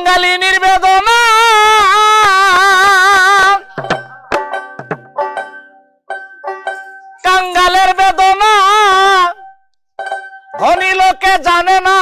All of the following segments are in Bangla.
কাঙ্গালিনীর বেদনা কাঙ্গালের বেদনা। ধনী লোকে জানে না।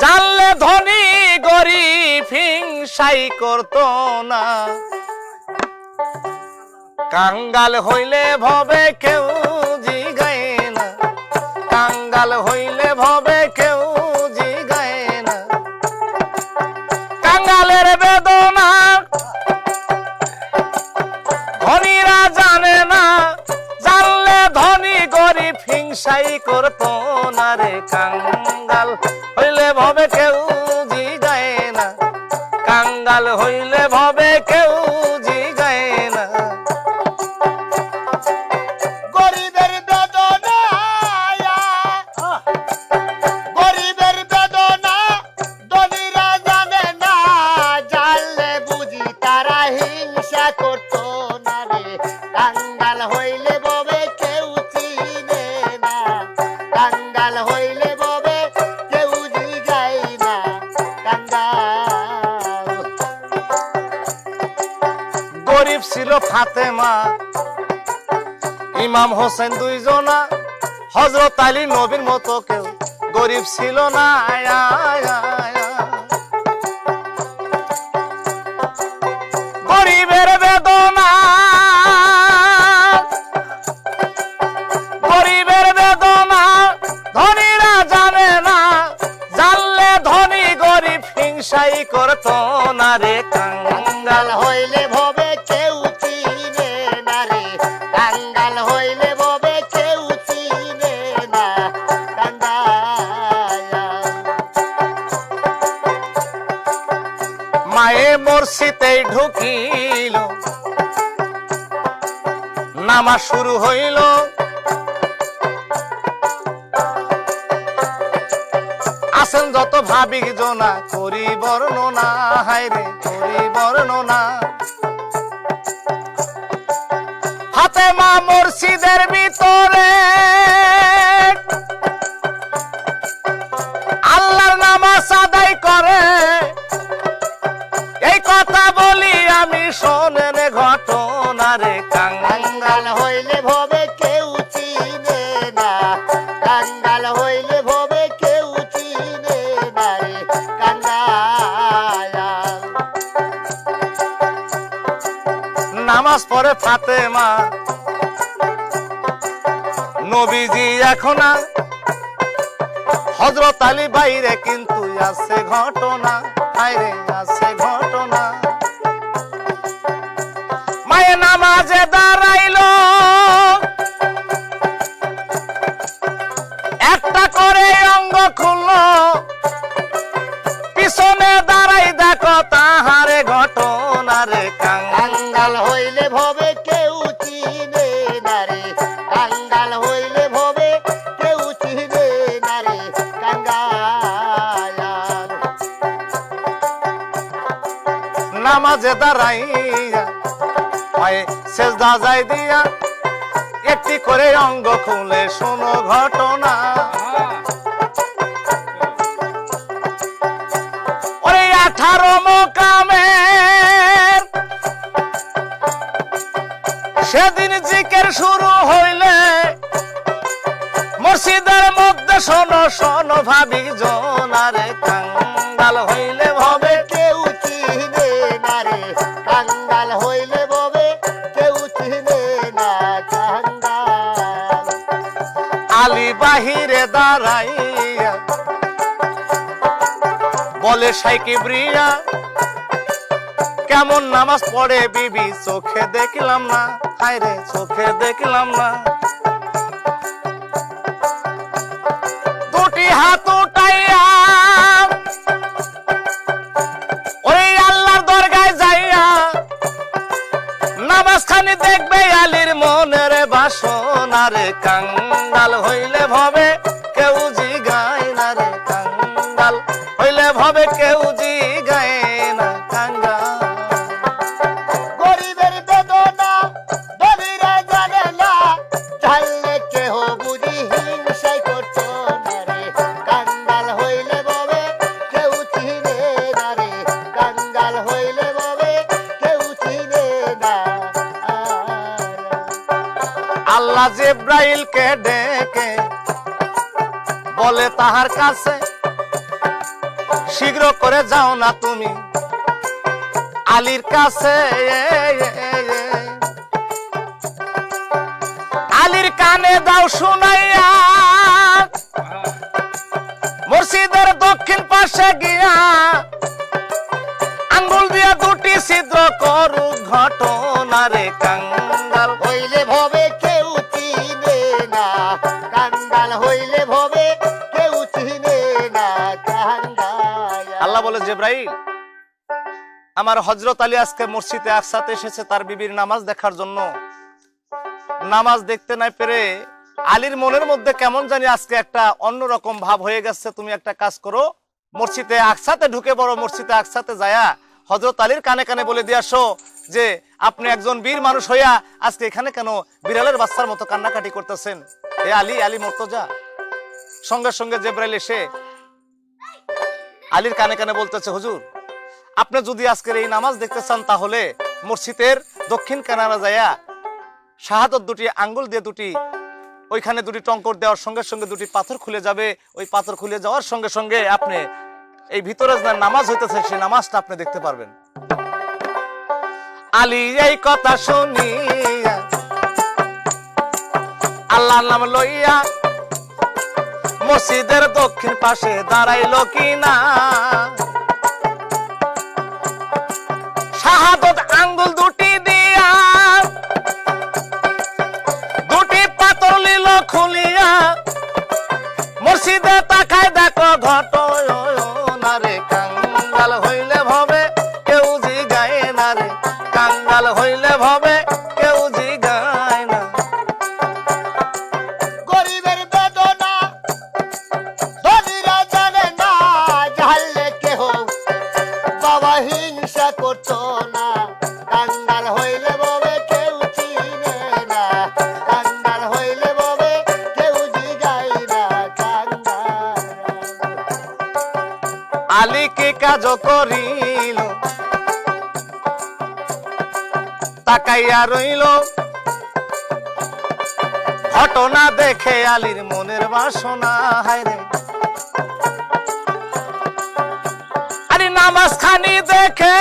জানলে ধনী গরিব হিংসাই করতো না। কাঙ্গাল হইলে ভবে কেউ হিংসাই করত না রে কাঙ্গাল। হইলে ভবে কেউ জি যায় না। কাঙ্গাল হইলে ভবে কেউ ফাতেমা। ইমাম হোসেন দুইজনা হজরত আলী নবীর মতো কেউ। গরিব ছিল না। গরিবের বেদনা। গরিবের বেদনা, ধনীরা জানে না। জানলে ধনী গরিব হিংসাই করতো না রে, কাঙ্গাল হইলে ঢুকিল। নামা শুরু হইল। আসেন যত ভাবিক জনা, করি বর্ণনা, হায়রে, করি বর্ণনা। ফাতেমা মসজিদের ভিতরে ফাতেমা নবীজি এখন হজরত আলী বাইরে কিন্তু আছে ঘটনা। বাইরে আছে ঘটনা। মায়ে নামাজে দাঁড়াইলো। যাই দিয়া, একটি করে অঙ্গ খুলে শোনো ঘটনা। ওই আঠারো মোকামে সেদিন জিকের শুরু হইলে, মসজিদের মধ্যে শোনো শোনো ভাবি জনারে কাঙ্গাল হইলে। বাহিরে দাঁড়াইয়া। বলে সাইকি ব্রিয়া কেমন নামাজ পড়ে বিবি? চোখে দেখলাম না। হায়রে, চোখে দেখলাম না। দুটি হাত নারে কাঙ্গাল হইলে ভবে, কেউ জি গায় না রে, কাঙ্গাল হইলে ভবে, কেউ জি গায় না, কাঙ্গাল। গরিবের বেদনা দলিরা জানে না চাইলে কেহ বুঝি হিংসাই করছ না কাঙ্গাল হইলে ভবে, কেউ চিনে না রে, কাঙ্গাল হইলে ভবে, কেউ চিনে না আল্লাহ জিব্রাইল কে ডেকে বলে, তাহার কাছে শীঘ্র করে যাও না তুমি। আলীর কাছে আলীর কানে দাও শুনাইয়া। মসজিদের দক্ষিণ পাশে গিয়া আঙ্গুল দিয়া দুটি ছিদ্র করু ঘটনা রে আল্লাহ বলে, জেব্রাইল, আমার হজরত আলী আজকে মসজিদে একসাথে এসেছে, তার বিবির নামাজ দেখার জন্য। নামাজ দেখতে না পেরে আলীর মনের মধ্যে কেমন জানি আজকে একটা অন্যরকম ভাব হয়ে গেছে। তুমি একটা কাজ করো, মসজিদে একসাথে ঢুকে বড় মসজিদে একসাথে যায়া হজরত আলীর কানে কানে বলে দিয়ে আসো যে, আপনি একজন বীর মানুষ হইয়া আজকে এখানে কেন বিড়ালের বাচ্চার মতো কান্নাকাটি করতেছেন? এ আলী আলী মর্তজা। সঙ্গে সঙ্গে জেব্রাইল এসে আলীর কানে কানে বলতেছে, হুজুর, আপনি যদি আজকের এই নামাজ দেখতে চান, তাহলে মসজিদের দক্ষিণ কানারা যায়া শাহাদত দুটি, আঙ্গুল দিয়ে দুটি, ওইখানে দুটি টঙ্কর দেওয়ার সঙ্গে সঙ্গে দুটি পাথর খুলে যাবে। ওই পাথর খুলে যাওয়ার সঙ্গে সঙ্গে আপনি এই ভিতরে নামাজ হইতেছে, সেই নামাজটা আপনি দেখতে পারবেন। আলী এই কথা শুনিয়া, আল্লাহর নাম লইয়া মসজিদের দক্ষিণ পাশে দাঁড়াইলো কিনা? শাহাদত আঙ্গুল দুটি দিয়া, দুটি খুলিয়া। মসজিদে তাকায় দেখো ঘটনা রে কাঙ্গাল হইলে করিল। তাকাইয়া রইল। ঘটনা দেখে আলীর মনের বাসনা হায়রে আরে নামাজ খানি দেখে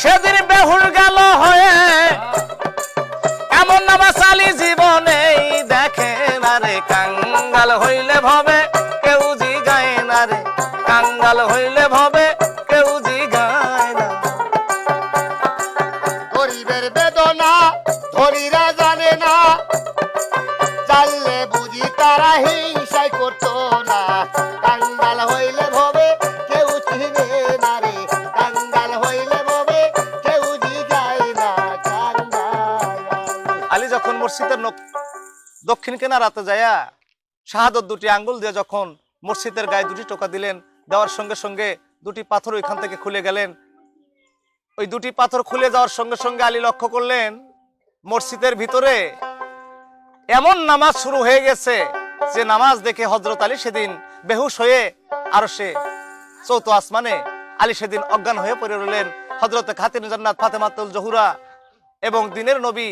সেদিন বেহুর গেল হয়ে। এমন নামাজ আলী জীবনে দেখে না রে, কাঙ্গাল হইলে ভবে। কাঙ্গাল হইলে ভবে কেউ জি গায় না। গরিবের বেদনা ধনীরা জানে না। জানলে বুঝি তারা হিংসাই করতো না। কাঙ্গাল হইলে ভবে কেউ চিনে না রে। কাঙ্গাল হইলে ভবে কেউ জিগায় না। কাঙ্গাল আলী যখন মসজিদের দক্ষিণ কেনারাতে যায়া শাহাদত দুটি আঙ্গুল দিয়ে যখন মসজিদের গায়ে দুটি টোকা দিলেন দেওয়ার সঙ্গে সঙ্গে দুটি পাথর ওইখান থেকে খুলে গেলেন। ওই দুটি পাথর খুলে যাওয়ার সঙ্গে সঙ্গে আলী লক্ষ্য করলেন, মসজিদের ভিতরে এমন নামাজ শুরু হয়ে গেছে যে নামাজ দেখে হজরত আলী সেদিন বেহুশ হয়ে আরও সে চৌথ আসমানে আলী সেদিন অজ্ঞান হয়ে পড়ে রইলেন। হজরত খাতিন জান্নাত ফাতেমাতুল জহুরা এবং দিনের নবী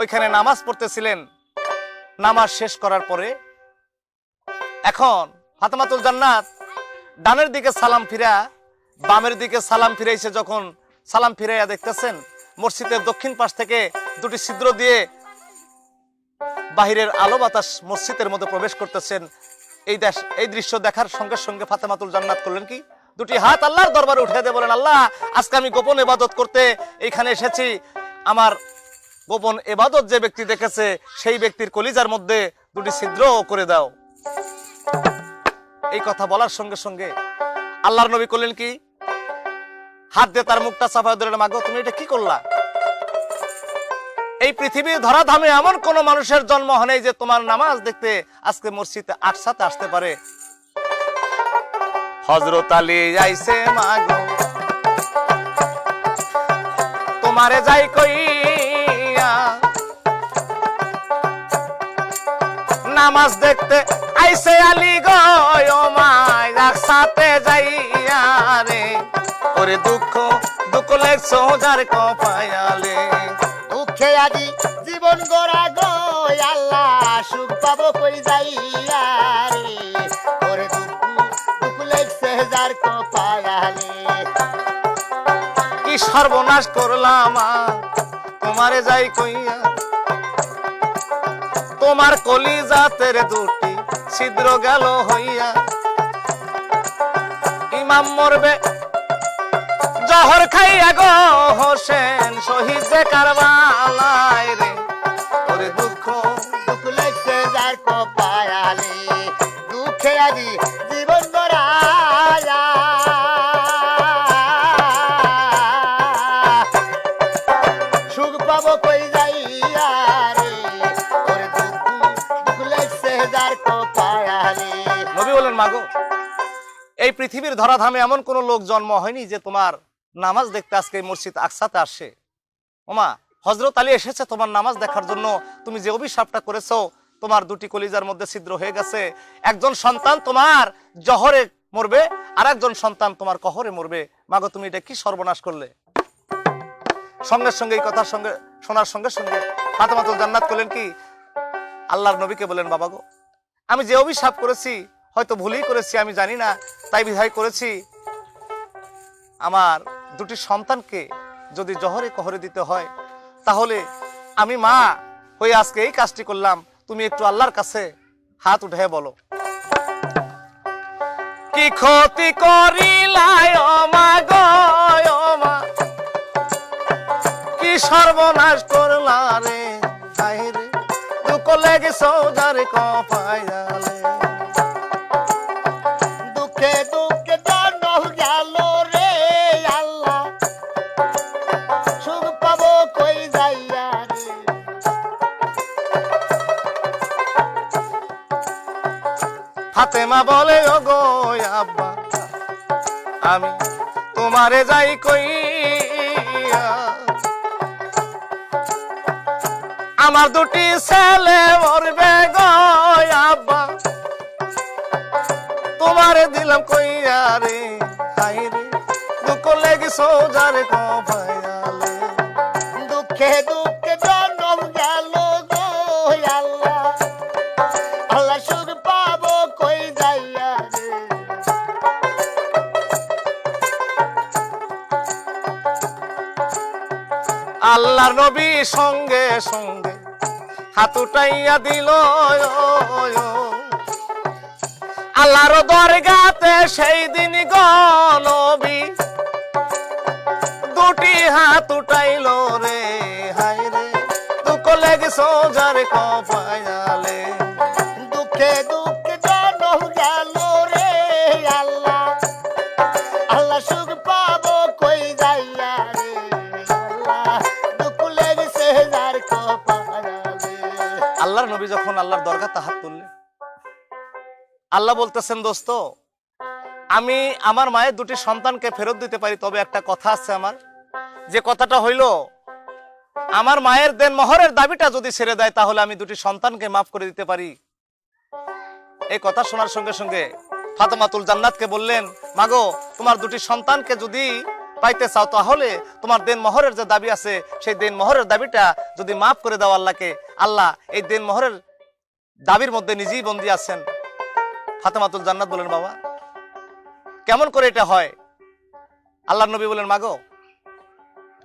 ওইখানে নামাজ পড়তেছিলেন। নামাজ শেষ করার পরে এখন ফাতেমাতুল জান্নাত ডানের দিকে সালাম ফিরা, বামের দিকে সালাম ফিরাইছে যখন সালাম ফিরাইয়া দেখতেছেন, মসজিদের দক্ষিণ পাশ থেকে দুটি ছিদ্র দিয়ে বাহিরের আলো বাতাস মসজিদের মধ্যে প্রবেশ করতেছেন। এই দেশ, এই দৃশ্য দেখার সঙ্গে সঙ্গে ফাতেমাতুল জান্নাত করলেন কি? দুটি হাত আল্লাহর দরবারে উঠে দিয়ে বলেন, আল্লাহ, আজকে আমি গোপন এবাদত করতে এখানে এসেছি। আমার গোপন এবাদত যে ব্যক্তি দেখেছে, সেই ব্যক্তির কলিজার মধ্যে দুটি ছিদ্র করে দাও। এই কথা বলার সঙ্গে সঙ্গে আল্লাহর নবী করলেন কি? হাত দিয়ে তার মুখটা চাপা ধরে মাগো, তুমি এটা কি করলা? এই পৃথিবীর ধরাধামে এমন কোন মানুষের জন্ম হয়নি যে তোমার নামাজ দেখতে আজকে মসজিদে একসাথে আসতে পারে। হজরত আলী আইসে, মাগো, তোমারে যাই কইয়া নামাজ দেখতে আইসে আলী গয় একসাথে যাইয়া রে। ওরে দুঃখ দুঃখ লেখছো যার কপায়ালে। দুঃখে আজি জীবন গড়া গো আল্লাহ সুখ পাবো কই যাইয়া রে। ওরে দুঃখ দুঃখ লেগছে যার কপালে কি সর্বনাশ করলাম তোমারে যাই কইয়া তোমার কলি জাতের দুটি ছিদ্র গেল হইয়া। ইমাম মরবে। জহর খাইয়া গো হোসেন, শহীদ যে কারবালায় রে। ওরে দুঃখ দুঃখ লেগছে কপালে দুঃখে আজি জীবন গড়ায়া। সুখ পাবো কই যাইয়া মাগো। এই পৃথিবীর ধরাধামে এমন কোন লোক জন্ম হয়নি যে তোমার নামাজ দেখতে আজকে মসজিদ আকসাতে আসে। ওমা হজরত আলী এসেছে তোমার নামাজ দেখার জন্য। তুমি যে অভিশাপটা করেছ, তোমার দুটি কলিজার মধ্যে ছিদ্র হয়ে গেছে। একজন সন্তান তোমার জহরে মরবে আর একজন সন্তান তোমার কহরে মরবে। মাগো, তুমি এটা কি সর্বনাশ করলে? সঙ্গে সঙ্গে এই কথার সঙ্গে, শোনার সঙ্গে সঙ্গে ফাতেমাতুল জান্নাত করলেন কি, আল্লাহর নবীকে বলেন, বাবা গো, আমি যে অভিশাপ করেছি হয়তো ভুলই করেছি, আমি জানি না। তাই বিধায় করেছি, আমার দুটি সন্তানকে যদি জহরে কহরে দিতে হয়, তাহলে আমি মা হয়ে আজকে এই কাজটি করলাম। তুমি একটু আল্লাহর কাছে হাত উঠে বলো। কি ক্ষতি করিলাই মা মা কি সর্বনাশ করলা রে দুঃখ লেগে সৌজারে কপায়ালে ফাতেমা বলে ও গো আব্বা, আমি তোমারে যাই কইয়া। আমার দুটি ছেলে মরবে গো আব্বা, তোমারে দিলাম কইয়া রে। হাই রে, দুঃখ লেগে সোজারে কপায়ালে আল্লাহর নবী সঙ্গে সঙ্গে হাত উঠাইয়া দিল আল্লাহর দরগাতে সেই দিন গনবী দুটি হাত উঠাইল রে হাই রে। তু কলেগ সোজার কপায়ালে নবী যখন আল্লাহর দরগাতে হাত তুললেন, আল্লাহ বলতেছেন, দোস্ত, আমি আমার মায়ের দুটি সন্তানকে ফেরত দিতে পারি, তবে একটা কথা আছে আমার। যে কথাটা হইল, আমার মায়ের দেন মহরের দাবিটা যদি ছেড়ে দেয়, তাহলে আমি দুটি সন্তানকে মাফ করে দিতে পারি। এই কথা শোনার সঙ্গে সঙ্গে ফাতেমাতুল জান্নাতকে বললেন, মাগো, তোমার দুটি সন্তানকে যদি পাইতে চাও, তাহলে তোমার দেন মহরের যে দাবি আছে, সেই দেন মহরের দাবিটা যদি মাফ করে দাও আল্লাহকে আল্লাহ এই দেন মহরের দাবির মধ্যে নিজেই বন্দী আছেন। ফাতেমাতুল জান্নাত বলেন, বাবা, কেমন করে এটা হয়? আল্লাহ নবী বলেন, মাগো,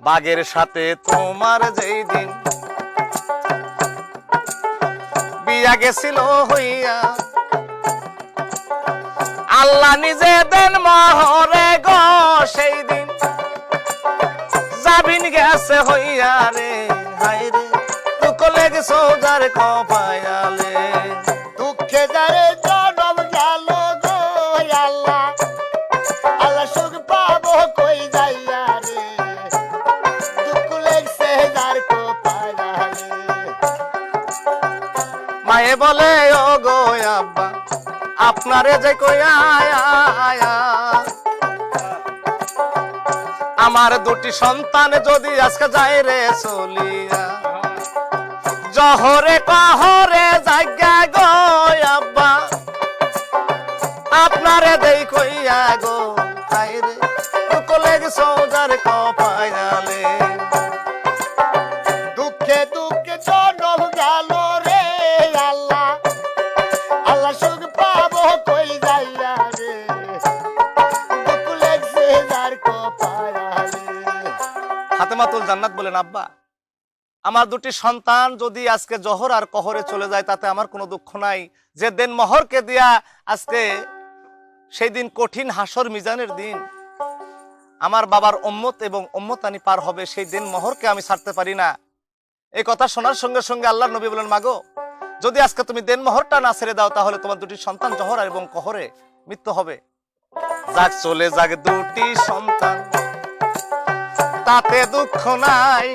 বাঘের সাথে তোমার যেই দিন বিয়া গেছিল হইয়া, আল্লাহ নিজে দেন মহরে গো সেই দিন। জাবিন গেছে হইয়া রে হাই রে। দুঃখ লেগে কপায়ালে। দুঃখে যারে জনম গেল গো আল্লাহ। আল্লাহ সুখ পাবো কই যাইয়া রে। দুঃখ লেগছে যার কপালে মায়ে বলে ও গো আব্বা আপনারে যে আয়া। আমার দুটি সন্তান যদি আজকে যায় রে চলিয়া। জহরে কহরে জাগা গো আব্বা। আপনারে দেই কইয়া গো খাইরে কোলে সৌদার কপায়ালে দুঃখে দুঃখে জনম গেল রে আল্লাহ। আল্লাহ সুখ পাবো কই যাইয়া রে। হাতে মাতুল জান্নাত বলেন, আব্বা আমার দুটি সন্তান যদি আজকে জহর আর কহরে চলে যায়, তাতে আমার কোনো দুঃখ নাই। যে দেন মহরকে দিয়া আজকে সেই দিন কঠিন হাসর মিজানের দিন, আমার বাবার উম্মত এবং উম্মতানি পার হবে সেই দিন মহরকে আমি ছাড়তে পারি না। এই কথা শোনার সঙ্গে সঙ্গে আল্লাহ নবী বলেন, মাগো, যদি আজকে তুমি দেন মহরটা না ছেড়ে দাও, তাহলে তোমার দুটি সন্তান জহর এবং কহরে মৃত্যু হবে। যাক, চলে যাক দুটি সন্তান। তাতে দুঃখ নাই।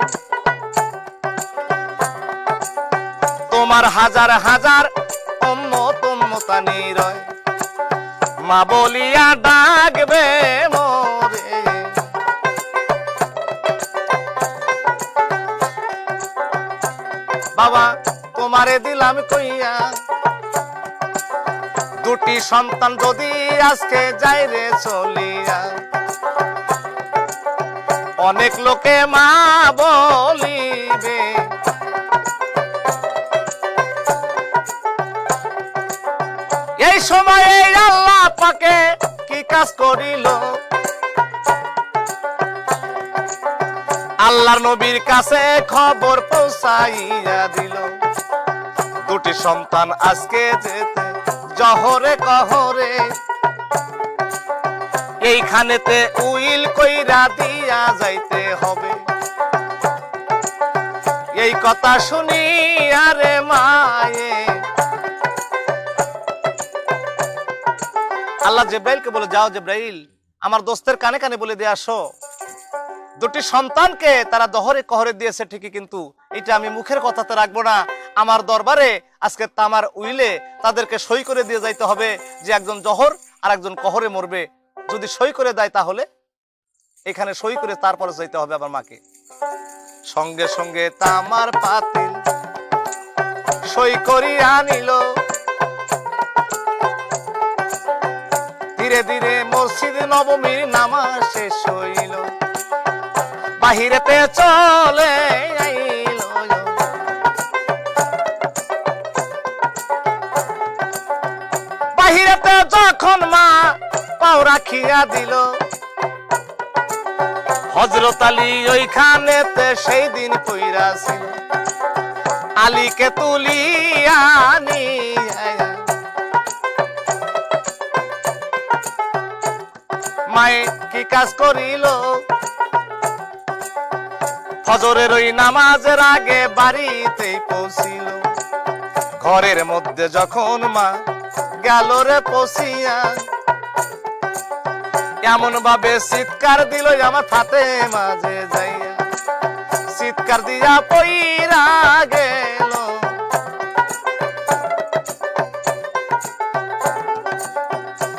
তোমার হাজার হাজার উম্মত উম্মতানি রয়। মা বলিয়া ডাকবে মোরে। বাবা, তোমারে দিলাম কইয়া। দুটি সন্তান যদি আজকে যাই রে চলিয়া। অনেক লোকে মা বলিবে এই সময়ে আল্লাহ পাকে কি কাজ করিল? আল্লাহর নবীর কাছে খবর পৌঁছাইয়া দিল। দুটি সন্তান আজকে যেতে, জহরে কহরে। এইখানেতে উইল কইরা দিয়া যাইতে হবে। এই কথা শুনি আরে মায়ে আল্লাহ জেব্রাইলকে বলে, যাও জেব্রাইল, আমার দোস্তের কানে কানে বলে দিয়ে আসো। দুটি সন্তানকে তারা দহরে কহরে দিয়েছে, ঠিকই কিন্তু এটা আমি মুখের কথাতে রাখব না। আমার দরবারে আজকে তামার উইলে তাদেরকে সই করে দিয়ে যাইতে হবে যে একজন জহর আর একজন কহরে মরবে। যদি সই করে দেয় তাহলে এখানে সই করে তারপরে যাইতে হবে আমার মাকে। সঙ্গে সঙ্গে তামার পাতিল সই করি আনিল। ধীরে ধীরে মসজিদ নবমীর নামাজ শেষ হইল। বাহিরেতে চলে বাহিরেতে যখন মা পাও রাখিয়া দিল হজরত আলী ওইখানেতে সেই দিন কইরা ছিল। আলীকে তুলিয়া কি কাজ করিল? ফজরের ওই নামাজের আগে বাড়িতেই পৌঁছিল। ঘরের মধ্যে যখন মা গেল রে পৌঁছিয়া এমন ভাবে চিৎকার দিল আমার ফাতে মাঝে যাইয়া। চিৎকার দিয়া পইরা গেল।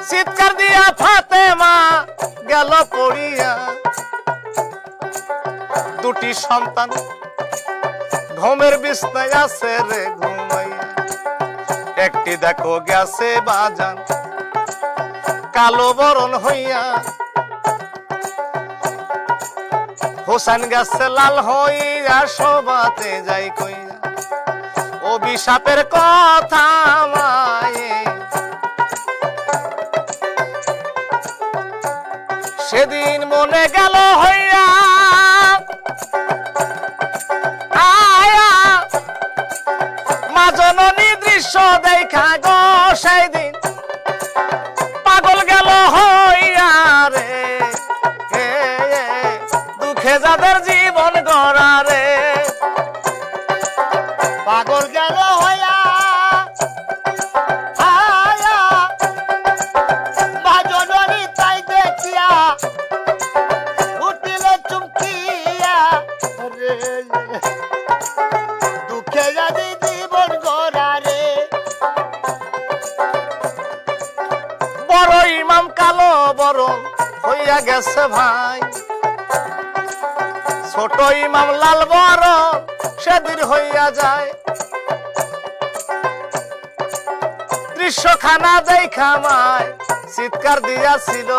চিৎকার দিয়া ফাতেমা গেল পড়িয়া। দুটি সন্তান, ঘুমের বিছনায় আছে রে ঘুমাইয়া। একটি দেখো গেছে বাজান, কালো বরণ হইয়া। হোসেন গেছে লাল হইয়া, শোভাতে যাই কইয়া। অভিশাপের কথা মায়ে সেদিন মনে গেল হইয়া আয়া মা জননী দৃশ্য দেখা গো সেই সেদিন হইয়া যায়। দৃশ্যখানা দেখা মায়, চিৎকার দিয়াছিল।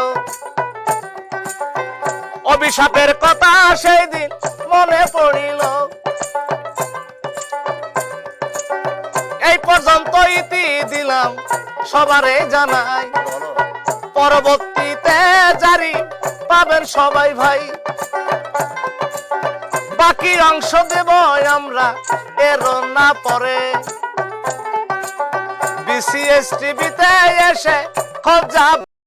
অভিশাপের কথা সেই দিন মনে পড়িল। এই পর্যন্ত ইতি দিলাম, সবারে জানাই। পরবর্তীতে জারি পাবেন সবাই ভাই। বাকি অংশ দেব আমরা এর না পরে। বিসিএস টিভিতে এসে খোঁজা